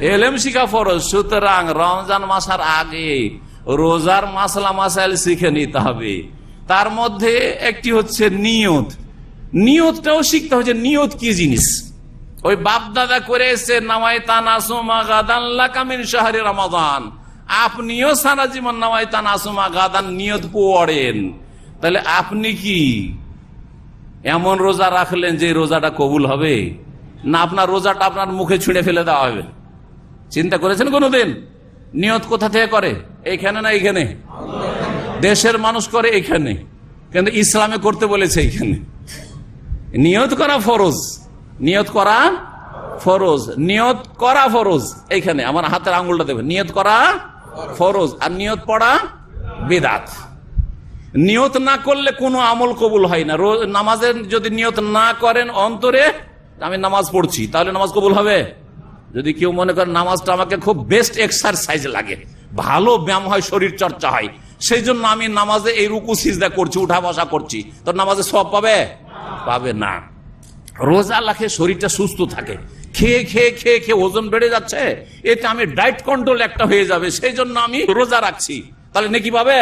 এলেম শিখা ফরজ, সুতরাং রমজান মাসার আগে রোজার মাসলা মাসাইল শিখে নিতে হবে। তার মধ্যে একটি হচ্ছে নিয়ত। নিয়তটাও শিখতে হচ্ছে নিয়ত কি জিনিস? ওই বাপ দাদা করে এসছে নামাই তানাসুমা শাহরি রমাদান। আপনিও সারা জীবন নামাই তানাসুমা গাদান নিয়ত পড়েন। তাহলে আপনি কি এমন রোজা রাখলেন যে রোজাটা কবুল হবে? না, আপনার রোজাটা আপনার মুখে ছুঁড়ে ফেলে দেওয়া হবে। চিন্তা করেছেন কোনোদিন? নিয়ত কোথা থেকে করে? এইখানে না এইখানে? দেশের মানুষ করে এইখানে। কিন্তু ইসলামে করতে বলেছে এইখানে। নিয়ত করা ফরজ। নিয়ত করা ফরজ। নিয়ত করা ফরজ। এইখানে। আমার হাতের আঙ্গুলটা দেবে নিয়ত করা ফরজ। আর নিয়ত পড়া বেদাত। নিয়ত না করলে কোনো আমল কবুল হয় না। নামাজের যদি নিয়ত না করেন অন্তরে, আমি নামাজ পড়ছি, তাহলে নামাজ কবুল হবে? যদি কেউ মনে করে নামাজটা আমাকে খুব বেস্ট এক্সারসাইজ লাগে, ভালো ব্যায়াম হয়, শরীর চর্চা হয়, সেই জন্য আমি নামাজে এই রুকু, সিজদা করছি, উঠা বসা করছি। তো নামাজে সব পাবে? পাবে না। রোজা লাখে শরীরটা সুস্থ থাকে। খেয়ে খেয়ে খেয়ে খেয়ে ওজন বেড়ে যাচ্ছে, এতে আমি ডায়েট কন্ট্রোল একটা হয়ে যাবে, সেই জন্য আমি রোজা রাখছি। তাহলে নাকি পাবে?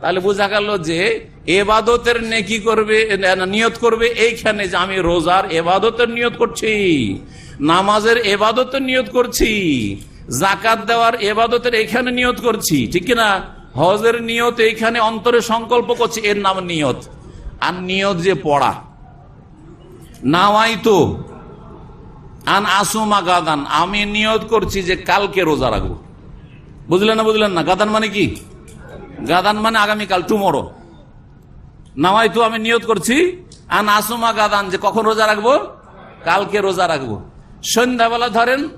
তাহলে বোঝা গেল যে এবাদতের নেকি করবে নিয়ত করবে এইখানে যে আমি রোজার এবাদতের নিয়ত করছি, নামাজের এবাদতের নিয়ত করছি জাকাত দেওয়ার এবাদতের এইখানে নিয়ত করছি, ঠিক না হজের নিয়ত এইখানে অন্তরে সংকল্প করছি, এর নাম নিয়ত। আর নিয়ত যে পড়া। নাওয়াই তো আন আসুমা গাদান। আমি নিয়ত করছি যে কালকে রোজা রাখব। বুঝলেন না বুঝলেন না? গাদান মানে কি? গাদান মানে আগামীকাল, টুমরো। নামাই তো আমি নিয়ত করছি। আন আসুমা গাদান, যে কখন রোজা রাখব? কালকে রোজা রাখব। সন্ধ্যাবেলা ধরেন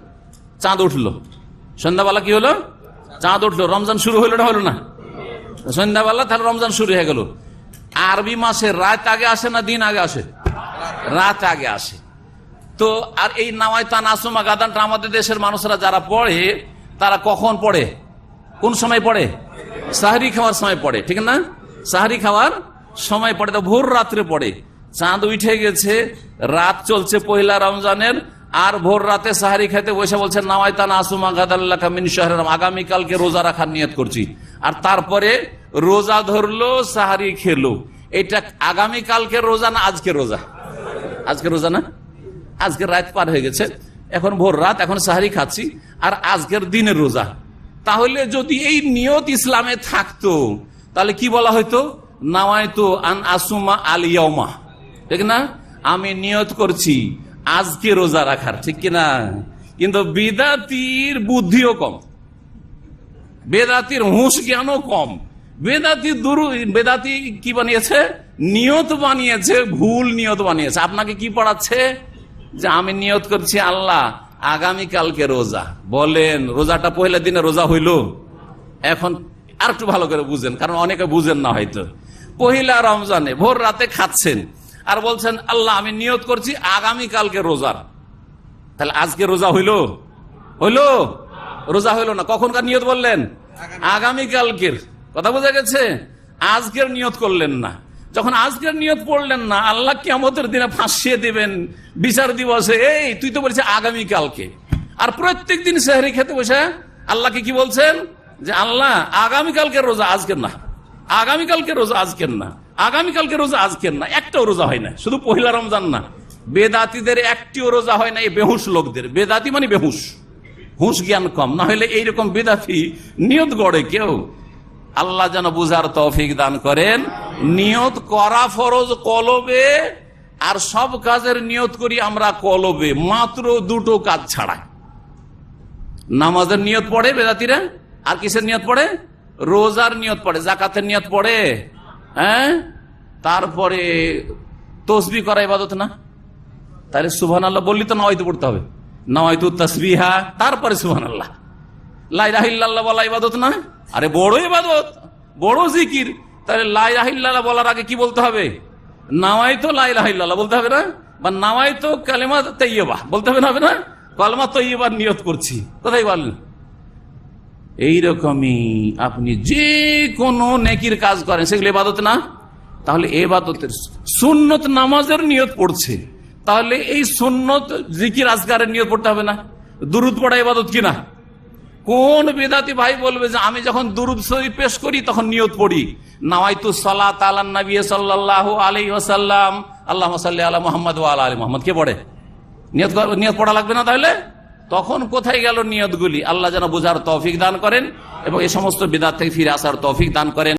চাঁদ উঠল। সন্ধ্যাবেলা কি হলো? চাঁদ উঠল। রমজান শুরু হইল না হলো না? সন্ধ্যাবেলা তাহলে রমজান শুরু হয়ে গেল। আরবি মাসে রাত আগে আসে না দিন আগে আসে? রাত আগে আসে। তো আর এই নামাই তান আসুমা গাদানটা আমাদের দেশের মানুষরা যারা পড়ে, তারা কখন পড়ে? কোন সময় পড়ে? সাহারি খাওয়ার সময় পড়ে, ঠিক না? সাহারি খাওয়ার সময় পড়ে তো ভোর রাত্রে পড়ে। চাঁদ উঠে গেছে, রাত চলছে পহিলা রমজানের, আর ভোর রাতে সাহারি খেতে বসে বলছে নামাই তান আসুমা গাদাল্লাহ শহরের আগামীকালকে রোজা রাখার নিয়ত করছি। আর তারপরে রোজা ধরলো, সাহারি খেলো। এটা আগামীকালকে রোজা না আজকে রোজা? আজকে রোজা না? আজকের রাত পার হয়ে গেছে। এখন ভোর রাত, এখন সাহারি খাচ্ছি, আর আজকের দিনের রোজা। তাহলে যদি এই নিয়ত ইসলামে থাকতো, তাহলে কি বলা হয়তো আন আসুমা আমি নিয়ত করছি, আজকে রোজা রাখার, ঠিক কিনা? কিন্তু বিদাতির বুদ্ধিও কম। বেদাতির হুঁশ জ্ঞানও কম। বেদাতি দুরু, বেদাতি কি বানিয়েছে? নিয়ত বানিয়েছে, ভুল নিয়ত বানিয়েছে। আপনাকে কি পড়াচ্ছে? যে আমি নিয়ত করছি আল্লাহ, আগামীকালকে রোজা। বলেন, রোজাটা পহেলা দিনে রোজা হইল? এখন আর একটু ভালো করে বুঝেন, কারণ অনেকে বুঝেন না হয়তো। পহিলা রমজানে, ভোর রাতে খাচ্ছেন। আর বলছেন, আল্লাহ, আমি নিয়ত করছি আগামীকালকে রোজার তাহলে আজকে রোজা হইল? হইল? রোজা হইল না। কখনকার নিয়ত বললেন? আগামীকালকের। কথা বোঝা গেছে? আজকের নিয়ত করলেন না। যখন আজকের নিয়ত পড়লেন না, আল্লাহ কেমতের দিনে ফাঁসিয়ে দিবেন বিচার দিবসে। এই, তুই তো বলছিস আগামীকালকে। আর প্রত্যেক দিন সেহরি খেতে বসে আল্লাহকে কি বলছেন? যে, আল্লাহ আগামীকালকে রোজা আজকের না। আগামীকালকে রোজা আজকের না। আগামীকালকে রোজা আজকের না। একটাও রোজা হয় না শুধু পহিলা রমজান না। বেদাতিদের একটিও রোজা হয় না এই বেহুশ লোকদের। বেদাতি মানে বেহুশ। হুঁশ জ্ঞান কম। না হলে এইরকম বেদাতি নিয়ত গড়ে কেউ? আল্লাহ যেন বুঝার তৌফিক দান করেন। নিয়ত করা ফরজ কলবে, আর সব কাজের নিয়ত করি আমরা কলবে। মাত্র দুটো কাজ ছাড়া নামাজের নিয়ত পড়ে বেদাতিরা, আর কিসের নিয়ত পড়ে? রোজার নিয়ত পড়ে জাকাতের নিয়ত পড়ে হ্যাঁ? তারপরে তসবি করা ইবাদত না? তাহলে সুবহান আল্লাহ বললি তো নয়তো পড়তে হবে। নয়তো তসবিহা, তারপরে সুবহান আল্লাহ ইবাদত না? আরে জিকির। তাহলে বলার আগে কি বলতে হবে? বলতে হবে না? বা তৈয়বা বলতে হবে না হবে না? নিয়ত করছি। কোথায় বলেন এইরকমই আপনি যে কোনো নেকির কাজ করেন, সেগুলো এবাদত না? তাহলে এবাদতের সুন্নত নামাজের নিয়ত পড়ছে। তাহলে এই সুন্নত জিকির আজগারের নিয়ত পড়তে হবে না? দুরুদ পড়া ইবাদত কিনা কোন বেদাতি ভাই বলবে যে আমি যখন দুরুদ শরীফ পেশ করি, তখন নিয়ত পড়ি। নাওয়াইতু সালাত আলা নবী সাল্লাল্লাহু আলাইহি ওয়াসাল্লাম। আল্লাহুম্মা সাল্লি আলা মুহাম্মদ ওয়া আলা আলি মুহাম্মদ। কে পড়ে? নিয়ত নিয়ত পড়া লাগবে না তাহলে? তখন কোথায় গেল নিয়তগুলি? আল্লাহ যেন বোঝার তৌফিক দান করেন এবং এই সমস্ত বিদার থেকে ফিরে আসার তৌফিক দান করেন।